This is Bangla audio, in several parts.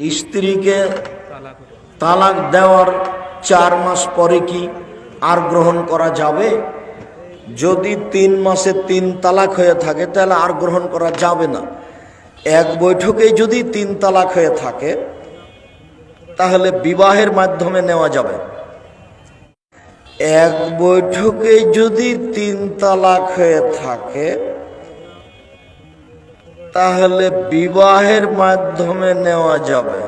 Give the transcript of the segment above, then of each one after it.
স্ত্রীকে তালাক দেওয়ার চার মাস পরে কি আর গ্রহণ করা যাবে? যদি তিন মাসে তিন তালাক হয়ে থাকে, তাহলে আর গ্রহণ করা যাবে না। এক বৈঠকে যদি তিন তালাক হয়ে থাকে, তাহলে বিবাহের মাধ্যমে নেওয়া যাবে। এক বৈঠকে যদি তিন তালাক হয়ে থাকে তাহলে বিবাহের মাধ্যমে নেওয়া যাবে।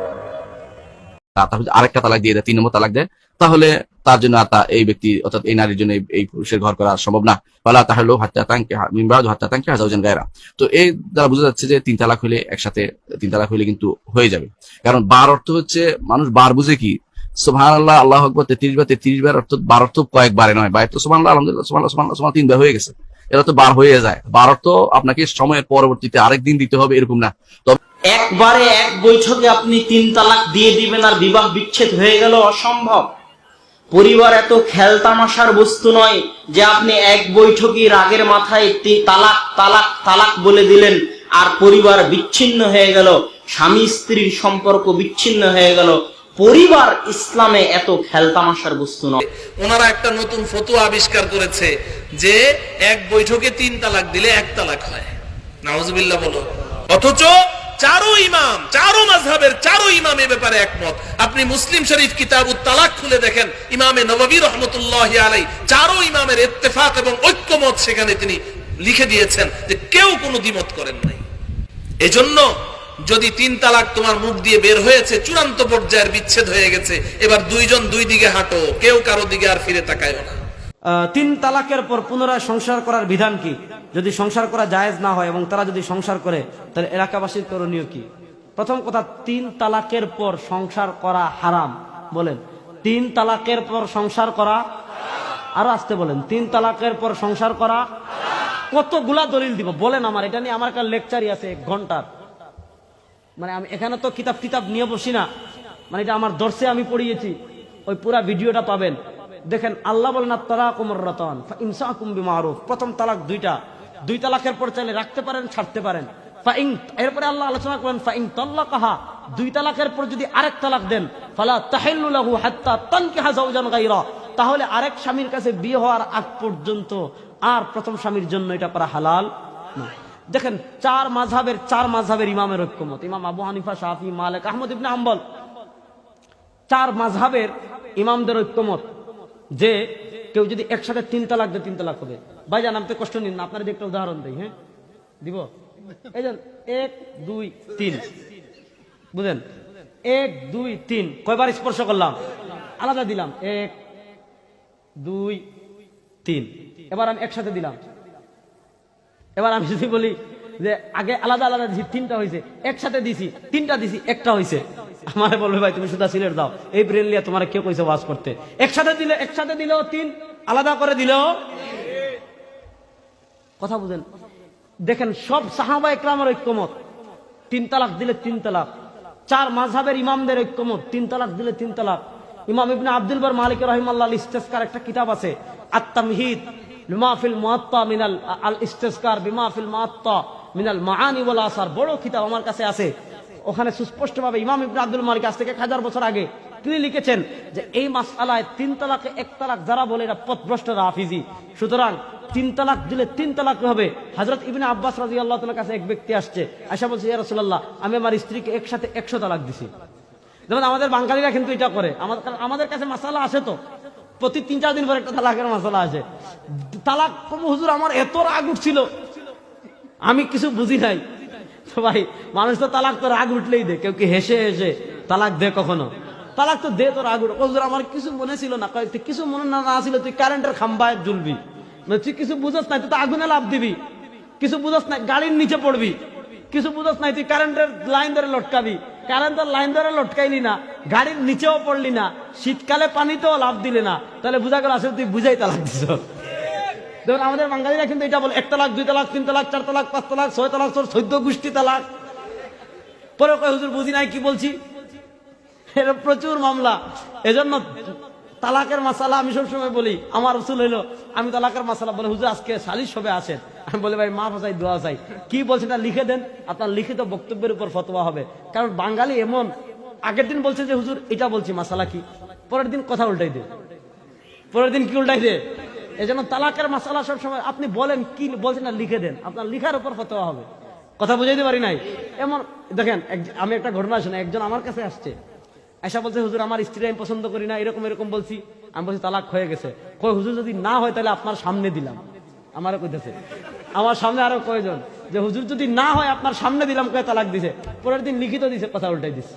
আরেকটা তালাক দিয়ে দেয় তিন নম্বর তালাক দেয় তাহলে তার জন্য এই ব্যক্তি অর্থাৎ এই নারীর জন্য এই- পুরুষের ঘর করা সম্ভব না। বলা তাহলে হাত্তা তাঙ্কে মিমরাজ হাত্তা তাঙ্কে হাজাউজান গায়রা। তো এই দ্বারা বোঝা যাচ্ছে যে তিন তালাক হলে একসাথে তিন তালাক হলে কিন্তু হয়ে যাবে। কারণ বার অর্থ হচ্ছে মানুষ বার বুঝে কি? সুবহান আল্লাহ আল্লাহ আকবর তেত্রিশ বার তেত্রিশ বার অর্থ বার অর্থ কয়েকবারে নয়। বার তো আল্লাহ আলহামদুলিল্লাহ সুবহান আল্লাহ, সুবহান আল্লাহ, আল্লাহ তিনবার হয়ে গেছে। এটা তো বার হয়ে যায়। বার অর্থ আপনাকে সময়ের পরবর্তীতে আরেক দিন দিতে হবে, এরকম না। একবারে এক বৈঠকে আপনি তিন তালাক দিয়ে দিবেন আর বিবাহ বিচ্ছেদ হয়ে গেল অসম্ভব। পরিবার এত খেলতামাশার বস্তু নয় যে আপনি এক বৈঠকে রাগের মাথায় তি- তালাক তালাক তালাক বলে দিলেন আর পরিবার বিচ্ছিন্ন হয়ে গেল স্বামী স্ত্রীর সম্পর্ক বিচ্ছিন্ন হয়ে গেল। পরিবার ইসলামে এত খেলতামাশার বস্তু নয়। ওনারা একটা নতুন ফতুয়া আবিষ্কার করেছে যে এক বৈঠকে তিন তালাক দিলে এক তালাক হয়। নাউজুবিল্লাহ বলো। অথচ চারো ইমাম, চারো মাযহাবের চারো ইমাম এ ব্যাপারে একমত। আপনি মুসলিম শরীফ কিতাব তালাক খুলে দেখেন, ইমামে নববী রহমতুল্লাহ আলাই চারো ইমামের ইত্তেফাক এবং ঐক্যমত সেখানে তিনি লিখে দিয়েছেন যে কেউ কোনো দ্বিমত করেন নাই। এজন্য যদি তিন তালাক তোমার মুখ দিয়ে বের হয়েছে, চূড়ান্ত পর্যায়ের বিচ্ছেদ হয়ে গেছে, এবার দুইজন দুই দিকে হাঁটো, কেউ কারও দিকে আর ফিরে তাকায় না। তিন তালাকের পর পুনরায় সংসার করার বিধান কি? যদি সংসার করা জায়েজ না হয় এবং তারা যদি সংসার করে, তাহলে এলাকাবাসীর করণীয় কি? প্রথম কথা, তিন তালাকের পর সংসার করা হারাম, বলেন। তিন তালাকের পর সংসার করা আরও আসতে বলেন, তিন তালাকের পর সংসার করা কতগুলা দলিল দিব? বলেন আমার, এটা নিয়ে আমার একটা লেকচারই আছে এক ঘণ্টার। মানে আমি এখানে তো কিতাব কিতাব নিয়ে বসি না। মানে এটা আমার দর্শে আমি পড়িয়েছি। ওই পুরা ভিডিওটা পাবেন। দেখেন, আল্লাহ বলেন তারা কুমর রতন ইনসা কুম্বি মারুফ প্রথম তালাক দুইটা। দুই তালাকের পর চাইলে রাখতে পারেন, ছাড়তে পারেন। এরপরে আল্লাহ আলোচনা করেন ফাইং তল্লা কাহা দুই তালাকের পর যদি আরেক তালাক দেন, ফালা তাহিল্লু হাত্তা তানকিহা যাওজান গায়রা। তাহলে আরেক স্বামীর কাছে বিয়ে হওয়ার আগ পর্যন্ত আর প্রথম স্বামীর জন্য এটা করা হালাল না দেখেন, চার মাঝহাবের চার মাঝহাবের ইমামের ঐক্যমত। ইমাম আবু হানিফা শাহি মালিক, আহমদ ইবনে হাম্বল। চার মাঝহাবের ইমামদের ঐক্যমত যে কেউ যদি একসাথে তিন তালাক দেয়, তিন তালাক হবে। ভাইজান আমি কষ্ট নিন না, আপনার একটা উদাহরণ দিই হ্যাঁ? দিব? এই এক, দুই, তিন। বুঝেন? এক, দুই, তিন। কয়বার স্পর্শ করলাম? আলাদা দিলাম। এক, দুই, তিন। এবার আমি একসাথে দিলাম। এবার আমি যদি বলি যে আগে আলাদা আলাদা দিছি, তিনটা হয়েছে একসাথে দিছি, তিনটা দিছি, একটা হয়েছে আমারে বলবে, ভাই, তুমি সুদা সিলেট দাও। এই ব্রেন লিয়া তোমার কেউ কইছে ওয়াজ করতে। একসাথে দিলে, একসাথে দিলেও তিন, আলাদা করে দিলেও কথা বুঝেন। দেখেন, সব সাহাবা একরামের ঐক্যমত। তিন তালাক দিলে তিন তালাক। চার মাঝহাবের ইমামদের ঐক্যমত। তিন তালাক দিলে তিন তালাক। ইমাম ইবনে আব্দুল বার মালিক রহিমাল্লাহ ইস্তেস্কার একটা কিতাব আছে আত্মামহিদ বিমাফিল মুআত্তা মিনাল আল ইস্তেস্কার বিমাফিল মুআত্তা মিনাল মাআনি ওয়াল আসার। বড় কিতাব আমার কাছে আছে। ওখানে সুস্পষ্টভাবে ইমাম ইবনে আব্দুল মালিক আজ থেকে হাজার বছর আগে তিনি লিখেছেন যে, এই মাসআলায় তিন তালাকে, এক তালাক যারা বলে এটা পথভ্রষ্ট রাফিজি। সুতরাং তিন তালাক দিলে তিন তালাক হবে। হজরত ইবিন আব্বাস রাজি আল্লাহ কাছে এক ব্যক্তি আসছে। আশা বলছে, ইয়া আমি আমার স্ত্রীকে একসাথে একশো তালাক দিছি। যেমন আমাদের বাঙালিরা কিন্তু এটা করে। আমাদের আমাদের কাছে মাসালা আসে তো। প্রতি তিন চার দিন পর একটা তালাকের মাসালা আসে। তালাক? হুজুর, আমার এত রাগ উঠছিল। আমি কিছু বুঝি নাই। ভাই, মানুষ তো তালাক তো রাগ উঠলেই দে, কেউ কি হেসে হেসে তালাক দে কখনো? তালাক তো দে তো রাগ উঠে আমার কিছু মনে ছিল না। কিছু মনে না না ছিল, তুই কারেন্টের খাম্বায় ঝুলবি মানে তুই কিছু বুঝস নাই, তুই তো আগুনে লাভ দিবি। কিছু বুঝস নাই, গাড়ির নিচে পড়বি। কিছু বুঝস নাই, তুই কারেন্টের লাইন ধরে লটকাবি। কারেন্টের লাইন ধরে লটকাইলি না, গাড়ির নিচেও পড়লি না, শীতকালে পানিতেও লাভ দিলি না। তাহলে বুঝা গেল আসলে তুই বুঝাই তালাক দিছ দেখুন আমাদের বাঙালিরা কিন্তু এটা বলে এক তালাক দুই তালাক তিন তালাক চার তালাক পাঁচ তালাক ছয় তালাক তোর চোদ্দ গোষ্ঠী তালাক পরে কয়, হুজুর, বুঝি নাই কি বলছি? এর প্রচুর মামলা। এজন্য তালাকের মাসালা আমি সবসময় বলি, আমার রসুল হইল, আমি তালাকের মাসালা বলে, হুজুর, আজকে সালিশ হবে আসেন আমি বলি, ভাই মা ফাঁসাই দোয়া চাই। কি বলছে এটা লিখে দেন, আপনার লিখিত বক্তব্যের উপর ফতোয়া হবে। কারণ বাঙালি এমন, আগের দিন বলছে যে, হুজুর, এটা বলছি, মাসালা কি? পরের দিন কথা উল্টাই দে। পরের দিন কি উল্টাই দে? এই জন্য তালাকের মাসালা সব সময় আপনি বলেন কি বলছেন না লিখে দেন। আপনার লিখার উপর ফতোয়া হবে। কথা বুঝাইতে পারি নাই। এমন দেখেন আমি একটা ঘটনা শুনে, একজন আমার কাছে আসছে। আয়সা বলছে, হুজুর, আমার স্ত্রী আমি পছন্দ করি না, এরকম এরকম বলছি। আমি বলছি, তালাক হয়ে গেছে। কই হুজুর, যদি না হয়, তাহলে আপনার সামনে দিলাম। আমারও কইতেছে। আমার সামনে আরও কয়জন, যে, হুজুর, যদি না হয়, আপনার সামনে দিলাম। কয়ে তালাক দিছে। পরের দিন লিখিত দিছে, কথা উল্টাই দিছে।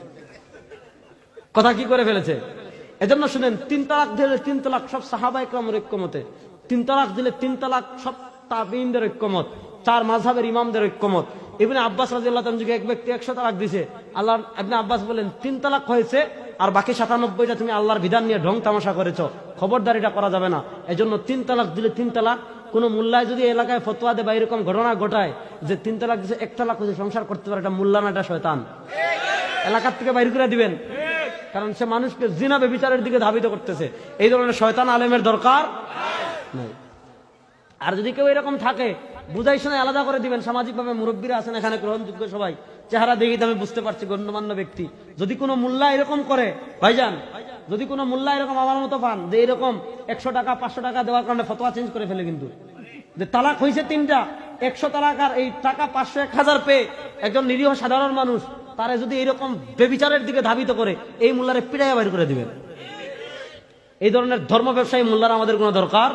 কথা কি করে ফেলেছে? এজন্য শুনেন, তিন তালাক দিলে তিন তালাক সব সাহাবা একরামের ঐক্যমতে। তিন তালাক দিলে তিন তালাক সব তাবিনদের ঐক্যমত, চার মাঝহাবের ইমামদের ঐক্যমত। ইবনে আব্বাস রাজিয়াল্লাহ তাআলা যুগে এক ব্যক্তি একশো তালাক দিছে। আল্লাহ ইবনে আব্বাস বলেন, তিন তালাক হয়েছে আর বাকি সাতানব্বইটা তুমি আল্লাহর বিধান নিয়ে ঢং তামাশা করেছ। খবরদারিটা করা যাবে না। এজন্য তিন তালাক দিলে তিন তালাক। কোন মোল্লায় যদি এলাকায় ফতোয়া দেয় এরকম ঘটনা ঘটায় যে তিন তালাক দিছে, এক তালাক হয়েছে, সংসার করতে পারে, এটা মোল্লা এটা শয়তান। এলাকার থেকে বাইর করে দিবেন। কারণ সে মানুষকে জিনা বিচারের দিকে ধাবিত করতেছে। এই ধরনের শয়তান আলেমের দরকার আর যদি কেউ এরকম থাকে, বুঝাই শুনে আলাদা করে দিবেন। সামাজিকভাবে মুরব্বীরা আছেন এখানে, গ্রহণযোগ্য সবাই। চেহারা দেখি আমি বুঝতে পারছি, গণ্যমান্য ব্যক্তি। যদি কোনো মোল্লা এরকম করে, ভাইজান, যদি কোনো মোল্লা এরকম আমার মতো পান, যে এরকম একশো টাকা, পাঁচশো টাকা দেওয়ার কারণে ফতোয়া চেঞ্জ করে ফেলে কিন্তু। যে তালাক হয়েছে তিনটা, একশো তালাক আর এই টাকা পাঁচশো, এক হাজার পেয়ে একজন নিরীহ সাধারণ মানুষ তারা যদি এইরকম বেবিচারের দিকে ধাবিত করে, এই মোল্লারে পিড়াইয়া বাইর করে দিবেন। এই ধরনের ধর্ম ব্যবসায়ী মোল্লার আমাদের কোনো দরকার?